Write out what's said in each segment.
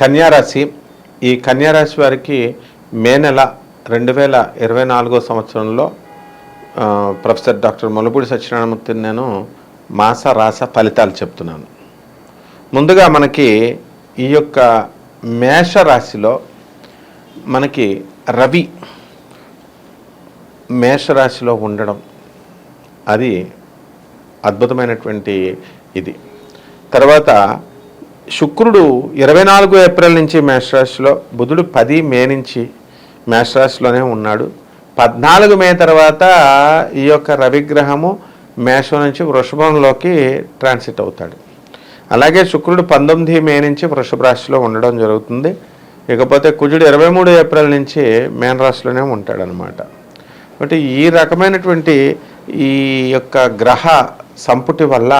కన్యారాశి. ఈ కన్యారాశి వారికి మే నెల రెండు వేల ఇరవై నాలుగో సంవత్సరంలో ప్రొఫెసర్ డాక్టర్ మునుపూడి సత్యనారాయణమూర్తిని నేను మాస రాస ఫలితాలు చెప్తున్నాను. ముందుగా మనకి ఈ యొక్క మేష రాశిలో మనకి రవి మేషరాశిలో ఉండడం అది అద్భుతమైనటువంటి ఇది. తర్వాత శుక్రుడు ఇరవై నాలుగు ఏప్రిల్ నుంచి మేషరాశిలో బుధుడు పది మే నుంచి మేషరాశిలోనే ఉన్నాడు. పద్నాలుగు మే తర్వాత ఈ యొక్క రవిగ్రహము మేషం నుంచి వృషభంలోకి ట్రాన్సిట్ అవుతాడు. అలాగే శుక్రుడు పంతొమ్మిది మే నుంచి వృషభ రాశిలో ఉండడం జరుగుతుంది. ఇకపోతే కుజుడు ఇరవై మూడు ఏప్రిల్ నుంచి మేన రాశిలోనే ఉంటాడనమాట. కాబట్టి ఈ రకమైనటువంటి ఈ యొక్క గ్రహ సంపుటి వల్ల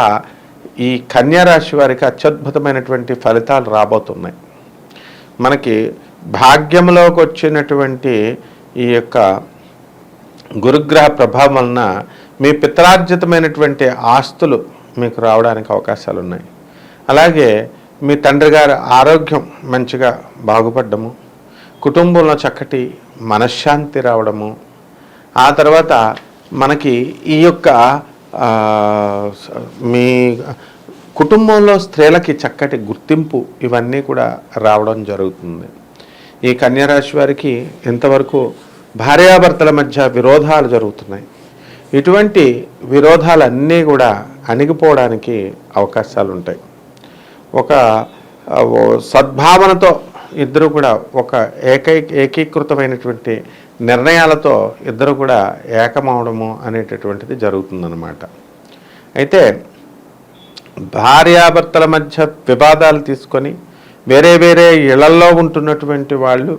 ఈ కన్యారాశి వారికి అత్యద్భుతమైనటువంటి ఫలితాలు రాబోతున్నాయి. మనకి భాగ్యంలోకి వచ్చినటువంటి ఈ యొక్క గురుగ్రహ ప్రభావం వలన మీ పిత్రార్జితమైనటువంటి ఆస్తులు మీకు రావడానికి అవకాశాలు ఉన్నాయి. అలాగే మీ తండ్రి గారి ఆరోగ్యం మంచిగా బాగుపడ్డము. కుటుంబంలో చక్కటి మనశ్శాంతి రావడము. ఆ తర్వాత మనకి ఈ యొక్క మీ కుటుంబంలో స్త్రీలకి చక్కటి గుర్తింపు ఇవన్నీ కూడా రావడం జరుగుతుంది. ఈ కన్యారాశి వారికి ఇంతవరకు భార్యాభర్తల మధ్య విరోధాలు జరుగుతున్నాయి. ఇటువంటి విరోధాలన్నీ కూడా అణిగిపోవడానికి అవకాశాలు ఉంటాయి ఒక సద్భావనతో ఇద్దరు కూడా ఒక ఏకై ఏకీకృతమైనటువంటి నిర్ణయాలతో ఇద్దరు కూడా ఏకమవడము అనేటటువంటిది జరుగుతుందన్నమాట. అయితే భార్యాభర్తల మధ్య వివాదాలు తీసుకొని వేరే వేరే ఇళ్ళల్లో ఉంటున్నటువంటి వాళ్ళు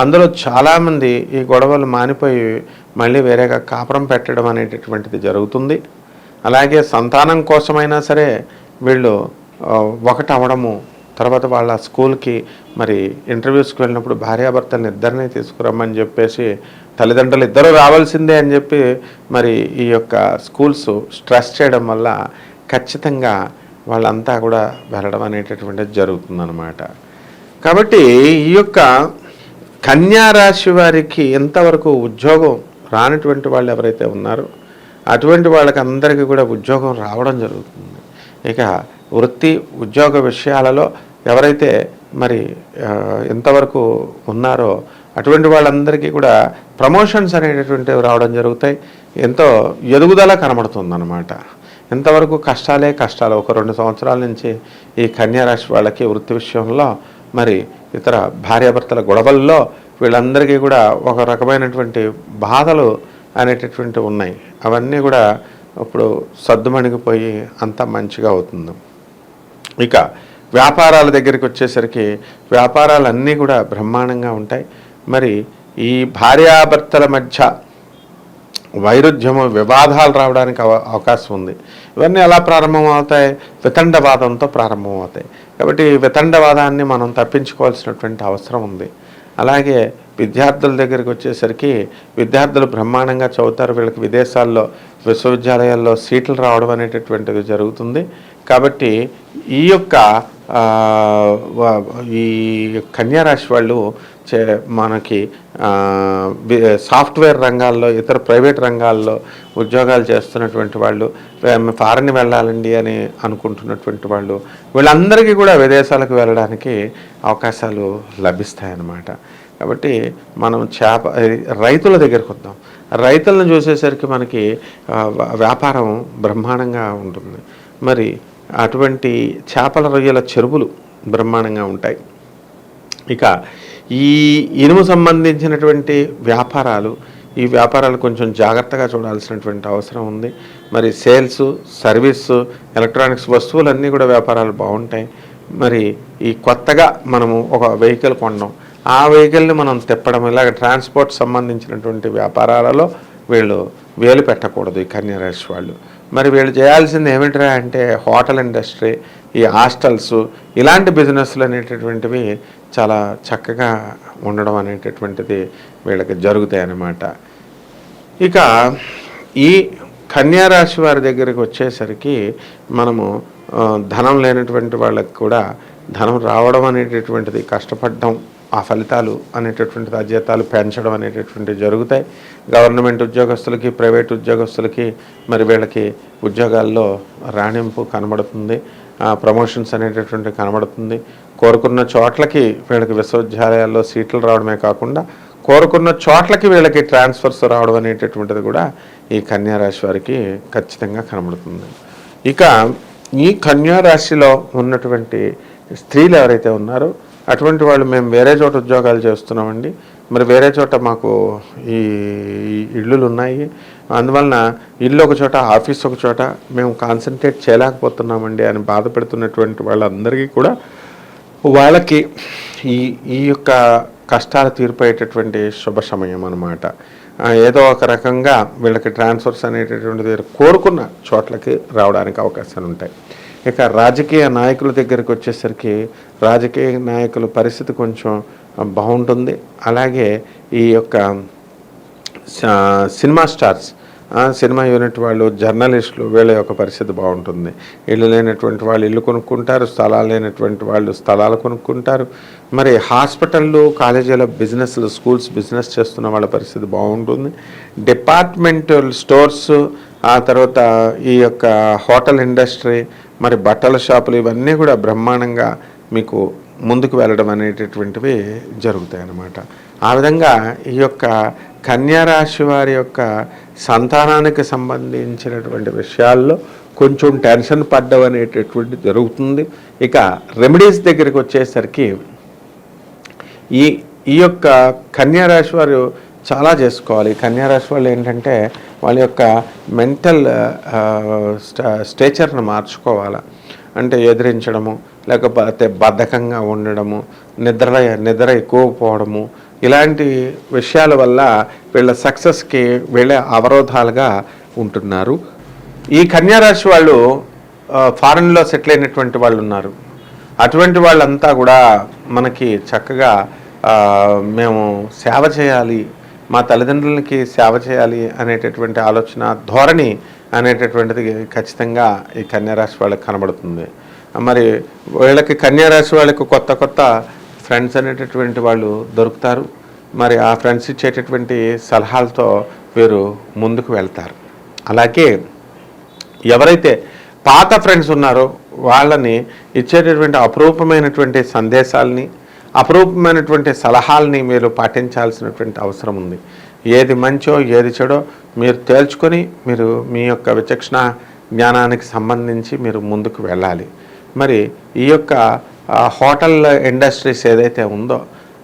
అందులో చాలామంది ఈ గొడవలు మానిపోయి మళ్ళీ వేరేగా కాపురం పెట్టడం అనేటటువంటిది జరుగుతుంది. అలాగే సంతానం కోసమైనా సరే వీళ్ళు ఒకటవడము తర్వాత వాళ్ళ స్కూల్కి మరి ఇంటర్వ్యూస్కి వెళ్ళినప్పుడు భార్యాభర్తలను ఇద్దరిని తీసుకురమ్మని చెప్పేసి తల్లిదండ్రులు ఇద్దరు రావాల్సిందే అని చెప్పి మరి ఈ యొక్క స్కూల్స్ స్ట్రెస్ చేయడం వల్ల ఖచ్చితంగా వాళ్ళంతా కూడా వెళ్ళడం అనేటటువంటిది జరుగుతుందన్నమాట. కాబట్టి ఈ యొక్క కన్యా రాశి వారికి ఎంతవరకు ఉద్యోగం రానటువంటి వాళ్ళు ఎవరైతే ఉన్నారో అటువంటి వాళ్ళకి అందరికీ కూడా ఉద్యోగం రావడం జరుగుతుంది. ఇక వృత్తి ఉద్యోగ విషయాలలో ఎవరైతే మరి ఎంతవరకు ఉన్నారో అటువంటి వాళ్ళందరికీ కూడా ప్రమోషన్స్ అనేటటువంటివి రావడం జరుగుతాయి. ఎంతో ఎదుగుదల కనబడుతుందన్నమాట. ఎంతవరకు కష్టాలే కష్టాలు. ఒక రెండు సంవత్సరాల నుంచి ఈ కన్యారాశి వాళ్ళకి వృత్తి విషయంలో మరి ఇతర భార్యాభర్తల గొడవల్లో వీళ్ళందరికీ కూడా ఒక రకమైనటువంటి బాధలు అనేటటువంటివి ఉన్నాయి. అవన్నీ కూడా ఇప్పుడు సర్దుమణిగిపోయి అంతా మంచిగా అవుతుంది. ఇక వ్యాపారాల దగ్గరికి వచ్చేసరికి వ్యాపారాలన్నీ కూడా బ్రహ్మాండంగా ఉంటాయి. మరి ఈ భార్యాభర్తల మధ్య వైరుధ్యము వివాదాలు రావడానికి అవ అవకాశం ఉంది. ఇవన్నీ ఎలా ప్రారంభమవుతాయి? వితండవాదంతో ప్రారంభమవుతాయి. కాబట్టి వితండవాదాన్ని మనం తప్పించుకోవాల్సినటువంటి అవసరం ఉంది. అలాగే విద్యార్థుల దగ్గరికి వచ్చేసరికి విద్యార్థులు బ్రహ్మాండంగా చదువుతారు. వీళ్ళకి విదేశాల్లో విశ్వవిద్యాలయాల్లో సీట్లు రావడం అనేటటువంటిది జరుగుతుంది. కాబట్టి ఈ యొక్క ఈ కన్యారాశి వాళ్ళు చే మనకి సాఫ్ట్వేర్ రంగాల్లో ఇతర ప్రైవేట్ రంగాల్లో ఉద్యోగాలు చేస్తున్నటువంటి వాళ్ళు ఫారెన్ వెళ్ళాలండి అని అనుకుంటున్నటువంటి వాళ్ళు వీళ్ళందరికీ కూడా విదేశాలకు వెళ్ళడానికి అవకాశాలు లభిస్తాయన్నమాట. కాబట్టి మనం చేప రైతుల దగ్గరకు వద్దాం. రైతులను చూసేసరికి మనకి వ్యాపారం బ్రహ్మాండంగా ఉంటుంది. మరి అటువంటి చేపల రొయ్యల చెరువులు బ్రహ్మాండంగా ఉంటాయి. ఇక ఈ ఇనుము సంబంధించినటువంటి వ్యాపారాలు ఈ వ్యాపారాలు కొంచెం జాగ్రత్తగా చూడాల్సినటువంటి అవసరం ఉంది. మరి సేల్స్ సర్వీస్ ఎలక్ట్రానిక్స్ వస్తువులన్నీ కూడా వ్యాపారాలు బాగుంటాయి. మరి ఈ కొత్తగా మనము ఒక వెహికల్ కొనడం ఆ వెహికల్ని మనం తిప్పడం ఇలాగ ట్రాన్స్పోర్ట్ సంబంధించినటువంటి వ్యాపారాలలో వీళ్ళు వేలు పెట్టకూడదు ఈ కన్యరాశి వాళ్ళు. మరి వీళ్ళు చేయాల్సింది ఏమిట్రా అంటే హోటల్ ఇండస్ట్రీ ఈ హాస్టల్స్ ఇలాంటి బిజినెస్లు అనేటటువంటివి చాలా చక్కగా ఉండడం అనేటటువంటిది వీళ్ళకి జరుగుతాయి అన్నమాట ఇక ఈ కన్యారాశి వారి దగ్గరికి వచ్చేసరికి మనము ధనం లేనటువంటి వాళ్ళకి కూడా ధనం రావడం అనేటటువంటిది కష్టపడడం ఆ ఫలితాలు అనేటటువంటిది ఆ జీతాలు పెంచడం అనేటటువంటివి జరుగుతాయి. గవర్నమెంట్ ఉద్యోగస్తులకి ప్రైవేట్ ఉద్యోగస్తులకి మరి వీళ్ళకి ఉద్యోగాల్లో రాణింపు కనబడుతుంది. ప్రమోషన్స్ అనేటటువంటి కనబడుతుంది. కోరుకున్న చోట్లకి వీళ్ళకి విశ్వవిద్యాలయాల్లో సీట్లు రావడమే కాకుండా కోరుకున్న చోట్లకి వీళ్ళకి ట్రాన్స్ఫర్స్ రావడం అనేటటువంటిది కూడా ఈ కన్యా రాశి వారికి ఖచ్చితంగా కనబడుతుంది. ఇక ఈ కన్యా రాశిలో ఉన్నటువంటి స్త్రీలు ఎవరైతే ఉన్నారో అటువంటి వాళ్ళు మేము వేరే చోట ఉద్యోగాలు చేస్తున్నామండి. మరి వేరే చోట మాకు ఈ ఇళ్ళు ఉన్నాయి అందువలన ఇల్లు ఒక చోట ఆఫీస్ ఒక చోట మేము కాన్సన్ట్రేట్ చేయలేకపోతున్నామండి అని బాధపడుతున్నటువంటి వాళ్ళందరికీ కూడా వాళ్ళకి ఈ ఈ యొక్క కష్టాలు తీరిపోయేటటువంటి శుభ సమయం అనమాట ఏదో ఒక రకంగా వీళ్ళకి ట్రాన్స్ఫర్స్ అనేటటువంటిది కోరుకున్న చోట్లకి రావడానికి అవకాశాలు ఉంటాయి ఇక రాజకీయ నాయకుల దగ్గరికి వచ్చేసరికి రాజకీయ నాయకుల పరిస్థితి కొంచెం బాగుంటుంది. అలాగే ఈ యొక్క సినిమా స్టార్స్ సినిమా యూనిట్ వాళ్ళు జర్నలిస్టులు వీళ్ళ యొక్క పరిస్థితి బాగుంటుంది. ఇల్లు లేనటువంటి వాళ్ళు ఇల్లు కొనుక్కుంటారు స్థలాలు లేనటువంటి వాళ్ళు స్థలాలు కొనుక్కుంటారు. మరి హాస్పిటళ్ళు కాలేజీల బిజినెస్లు స్కూల్స్ బిజినెస్ చేస్తున్న వాళ్ళ పరిస్థితి బాగుంటుంది. డిపార్ట్మెంటల్ స్టోర్స్ ఆ తర్వాత ఈ యొక్క హోటల్ ఇండస్ట్రీ మరి బట్టల షాపులు ఇవన్నీ కూడా బ్రహ్మాండంగా మీకు ముందుకు వెళ్ళడం అనేటటువంటివి జరుగుతాయి అన్నమాట ఆ విధంగా ఈ యొక్క కన్యారాశి వారి యొక్క సంతానానికి సంబంధించినటువంటి విషయాల్లో కొంచెం టెన్షన్ పడ్డం అనేటటువంటి జరుగుతుంది. ఇక రెమెడీస్ దగ్గరికి వచ్చేసరికి ఈ ఈ యొక్క కన్యారాశి వారు చాలా చేసుకోవాలి. కన్యారాశి వాళ్ళు ఏంటంటే వాళ్ళ యొక్క మెంటల్ స్టేచర్ను మార్చుకోవాలి? అంటే ఎదిరించడము లేకపోతే బద్ధకంగా ఉండడము నిద్ర నిద్ర ఎక్కువ పోవడము ఇలాంటి విషయాల వల్ల వీళ్ళ సక్సెస్కి వీళ్ళే అవరోధాలుగా ఉంటున్నారు. ఈ కన్యారాశి వాళ్ళు ఫారెన్లో సెటిల్ అయినటువంటి వాళ్ళు ఉన్నారు. అటువంటి వాళ్ళంతా కూడా మనకి చక్కగా మేము సేవ చేయాలి మా తల్లిదండ్రులకి సేవ చేయాలి అనేటటువంటి ఆలోచన ధోరణి అనేటటువంటిది ఖచ్చితంగా ఈ కన్యారాశి వాళ్ళకి కనబడుతుంది. మరి వీళ్ళకి కన్యారాశి వాళ్ళకి కొత్త కొత్త ఫ్రెండ్స్ అనేటటువంటి వాళ్ళు దొరుకుతారు. మరి ఆ ఫ్రెండ్స్ ఇచ్చేటటువంటి సలహాలతో వీరు ముందుకు వెళ్తారు. అలాగే ఎవరైతే పాత ఫ్రెండ్స్ ఉన్నారో వాళ్ళని ఇచ్చేటటువంటి అపురూపమైనటువంటి సందేశాలని అపరూపమైనటువంటి సలహాలని మీరు పాటించాల్సినటువంటి అవసరం ఉంది. ఏది మంచో ఏది చెడో మీరు తేల్చుకొని మీరు మీ యొక్క విచక్షణ జ్ఞానానికి సంబంధించి మీరు ముందుకు వెళ్ళాలి. మరి ఈ యొక్క హోటల్ ఇండస్ట్రీస్ ఏదైతే ఉందో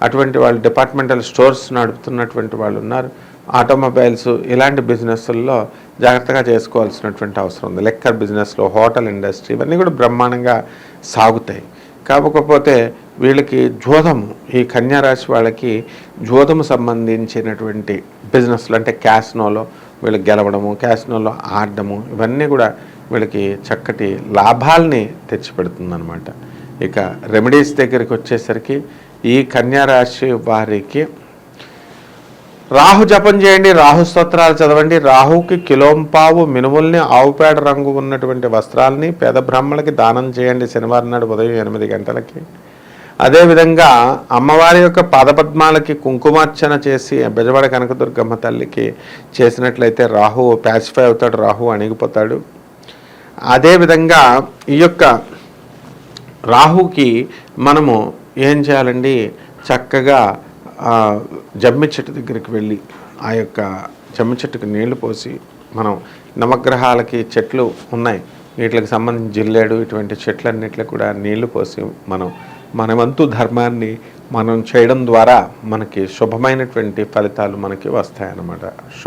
అటువంటి వాళ్ళు డిపార్ట్మెంటల్ స్టోర్స్ నడుపుతున్నటువంటి వాళ్ళు ఉన్నారు. ఆటోమొబైల్స్ ఇలాంటి బిజినెస్ల్లో జాగ్రత్తగా చేసుకోవాల్సినటువంటి అవసరం ఉంది. లెక్కర్ బిజినెస్లో హోటల్ ఇండస్ట్రీ ఇవన్నీ కూడా బ్రహ్మాండంగా సాగుతాయి. కాకపోతే వీళ్ళకి జోదము ఈ కన్యారాశి వాళ్ళకి జోదము సంబంధించినటువంటి బిజినెస్లు అంటే క్యాస్నోలో వీళ్ళకి గెలవడము క్యాస్నోలో ఆడడము ఇవన్నీ కూడా వీళ్ళకి చక్కటి లాభాల్ని తెచ్చిపెడుతుందనమాట ఇక రెమెడీస్ దగ్గరికి వచ్చేసరికి ఈ కన్యారాశి వారికి రాహు జపం చేయండి రాహు స్తోత్రాలు చదవండి రాహుకి కిలోంపావు మినుముల్ని ఆవుపేడ రంగు ఉన్నటువంటి వస్త్రాలని పేద బ్రాహ్మణులకి దానం చేయండి శనివారం నాడు ఉదయం ఎనిమిది గంటలకి. అదేవిధంగా అమ్మవారి యొక్క పాదపద్మాలకి కుంకుమార్చన చేసి బెజవాడ కనకదుర్గమ్మ తల్లికి చేసినట్లయితే రాహు ప్యాసిఫై అవుతాడు రాహు అణిగిపోతాడు. అదేవిధంగా ఈ యొక్క రాహుకి మనము ఏం చేయాలండి? చక్కగా జమ్మి చెట్టు దగ్గరికి వెళ్ళి ఆ యొక్క జమ్మి చెట్టుకు నీళ్ళు పోసి మనం నవగ్రహాలకి చెట్లు ఉన్నాయి. వీటికి సంబంధించి జిల్లేడు ఇటువంటి చెట్లన్నిటికి కూడా నీళ్ళు పోసి మనం మన వంతు ధర్మాన్ని మనం చేయడం ద్వారా మనకి శుభమైనటువంటి ఫలితాలు మనకి వస్తాయన్నమాట. శుభ